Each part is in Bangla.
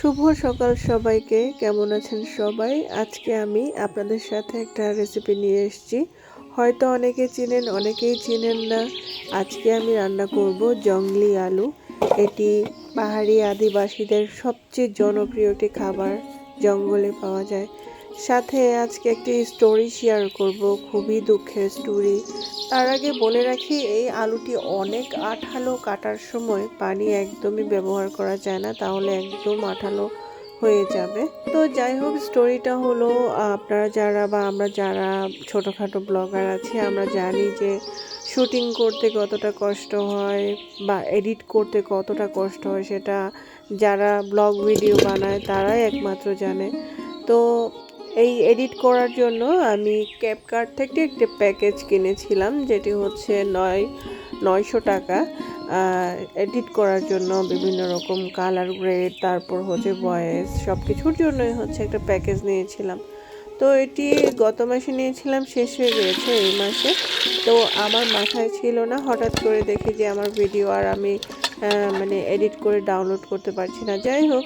শুভ সকাল সবাইকে। কেমন আছেন সবাই? আজকে আমি আপনাদের সাথে একটা রেসিপি নিয়ে এসেছি। হয়তো অনেকে চিনেন, অনেকেই চিনেন না। আজকে আমি রান্না করব জংলি আলু। এটি পাহাড়ি আদিবাসীদের সবচেয়ে জনপ্রিয় একটি খাবার। জঙ্গলে পাওয়া যায়। সাথে আজকে একটি স্টোরি শেয়ার করব, খুবই দুঃখের স্টোরি তার আগে বলে রাখি, এই আলুটি অনেক আঠালো কাটার সময় পানি একদমই ব্যবহার করা যায় না, তাহলে একদম আঠালো হয়ে যাবে। তো যাই হোক স্টোরিটা হলো, আপনারা যারা বা আমরা যারা ছোটোখাটো ব্লগার আছি, আমরা জানি যে শুটিং করতে কতটা কষ্ট হয় বা এডিট করতে কতটা কষ্ট হয়, সেটা যারা ব্লগ ভিডিও বানায়, তারাই একমাত্র জানে। তো এই এডিট করার জন্য আমি ক্যাপকার্ট থেকে একটি প্যাকেজ কিনেছিলাম, যেটি হচ্ছে নয়, নয়শো টাকা। এডিট করার জন্য বিভিন্ন রকম কালার গ্রেড তারপর হচ্ছে ভয়েস সব কিছুর জন্যই হচ্ছে একটা প্যাকেজ নিয়েছিলাম। তো এটি গত মাসে নিয়েছিলাম, শেষ হয়ে গিয়েছে এই মাসে। তো আমার মাথায় ছিল না, হঠাৎ করে দেখি যে আমার ভিডিও আর আমি মানে এডিট করে ডাউনলোড করতে পারছি না। যাই হোক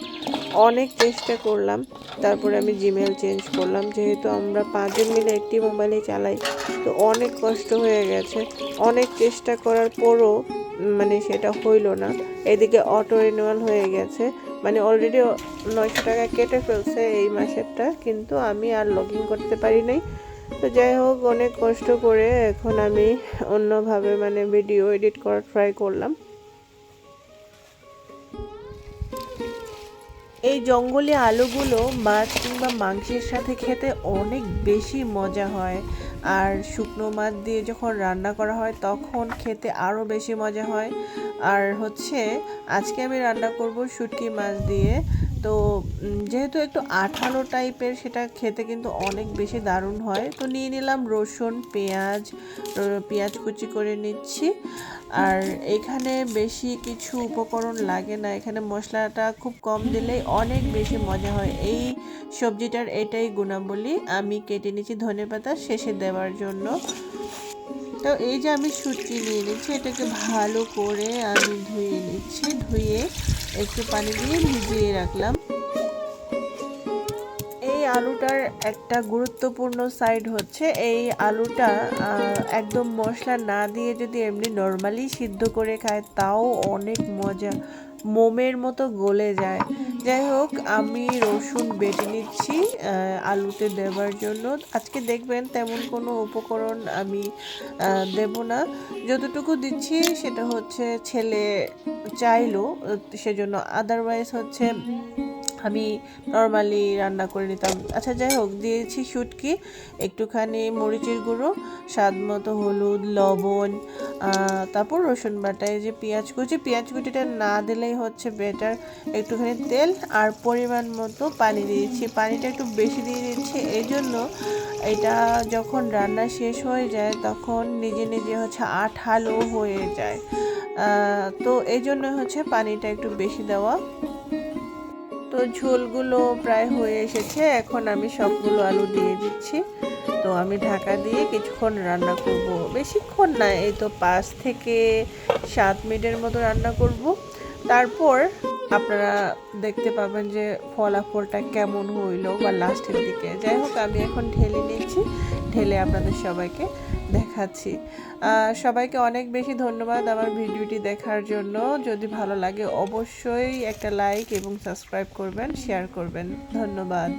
অনেক চেষ্টা করলাম। তারপরে আমি জিমেল চেঞ্জ করলাম। যেহেতু আমরা পাঁচজন মিলে একটি মোবাইলে চালাই, তো অনেক কষ্ট হয়ে গেছে। অনেক চেষ্টা করার পরও মানে সেটা হইল না। এদিকে অটো রিনিউয়াল হয়ে গেছে। মানে অলরেডি নয়শো টাকা কেটে ফেলছে এই মাসেরটা, কিন্তু আমি আর লগ ইন করতে পারি নাই। তো যাই হোক, অনেক কষ্ট করে এখন আমি অন্যভাবে মানে ভিডিও এডিট করার ট্রাই করলাম। এই জঙ্গলে আলুগুলো মাছ কিংবা মাংসের সাথে খেতে অনেক বেশি মজা হয়। আর শুকনো মাছ দিয়ে যখন রান্না করা হয়, তখন খেতে আরও বেশি মজা হয়। আর হচ্ছে, আজকে আমি রান্না করব শুটকি মাছ দিয়ে। তো যেহেতু একটু আঠালো টাইপের, সেটা খেতে কিন্তু অনেক বেশি দারুণ হয়। তো নিয়ে নিলাম রসুন, পেঁয়াজ পেঁয়াজ কুচি করে নিচ্ছি। আর এখানে বেশি কিছু উপকরণ লাগে না। এখানে মশলাটা খুব কম দিলেই অনেক বেশি মজা হয়। এই সবজিটার এটাই গুণাবলী। আমি কেটে নিচ্ছি ধনে পাতা শেষে দেওয়ার জন্য। তো এই যে আমি সুটকি নিয়ে নিচ্ছি, এটাকে ভালো করে আমি ধুয়ে নিচ্ছি, ধুয়ে একটু পানি দিয়ে ভিজিয়ে রাখলাম। এই আলুটার একটা গুরুত্বপূর্ণ সাইড হচ্ছে, এই আলুটা একদম মশলা না দিয়ে যদি এমনি নর্মালি সিদ্ধ করে খায়, তাও অনেক মজা, মোমের মতো গলে যায়। যাই হোক, আমি রসুন বেটে নিচ্ছি আলুতে দেওয়ার জন্য। আজকে দেখবেন তেমন কোনো উপকরণ আমি দেব না। যতটুকু দিচ্ছি সেটা হচ্ছে ছেলে চাইলো, সেজন্য আদারওয়াইজ হচ্ছে আমি নর্মালি রান্না করে নিতাম। আচ্ছা যাই হোক, দিয়েছি শুটকি, একটুখানি মরিচের গুঁড়ো, স্বাদ মতো হলুদ, লবণ তারপর রসুন বাটা, এই যে পেঁয়াজ কুচি। পেঁয়াজ কুচিটা না দিলেই হচ্ছে বেটার একটুখানি তেল আর পরিমাণ মতো পানি দিয়েছি। পানিটা একটু বেশি দিয়ে দিচ্ছি। এই জন্য এটা যখন রান্না শেষ হয়ে যায়, তখন নিজে নিজে হচ্ছে আঠালো হয়ে যায়। তো এই জন্য হচ্ছে পানিটা একটু বেশি দেওয়া তো ঝোলগুলো প্রায় হয়ে এসেছে, এখন আমি সবগুলো আলু দিয়ে দিচ্ছি। তো আমি ঢাকা দিয়ে কিছুক্ষণ রান্না করব। বেশিক্ষণ না, এই তো পাঁচ থেকে সাত মিনিটের মতো রান্না করব। তারপর আপনারা দেখতে পাবেন যে ফলাফলটা কেমন হইল বা লাস্টের দিকে। যাই হোক, আমি এখন ঢেলে নিচ্ছি। ঢেলে আপনাদের সবাইকে দেখাচ্ছি। সবাইকে অনেক বেশি ধন্যবাদ আমার ভিডিওটি দেখার জন্য। যদি ভালো লাগে অবশ্যই একটা লাইক এবং সাবস্ক্রাইব করবেন, শেয়ার করবেন। ধন্যবাদ।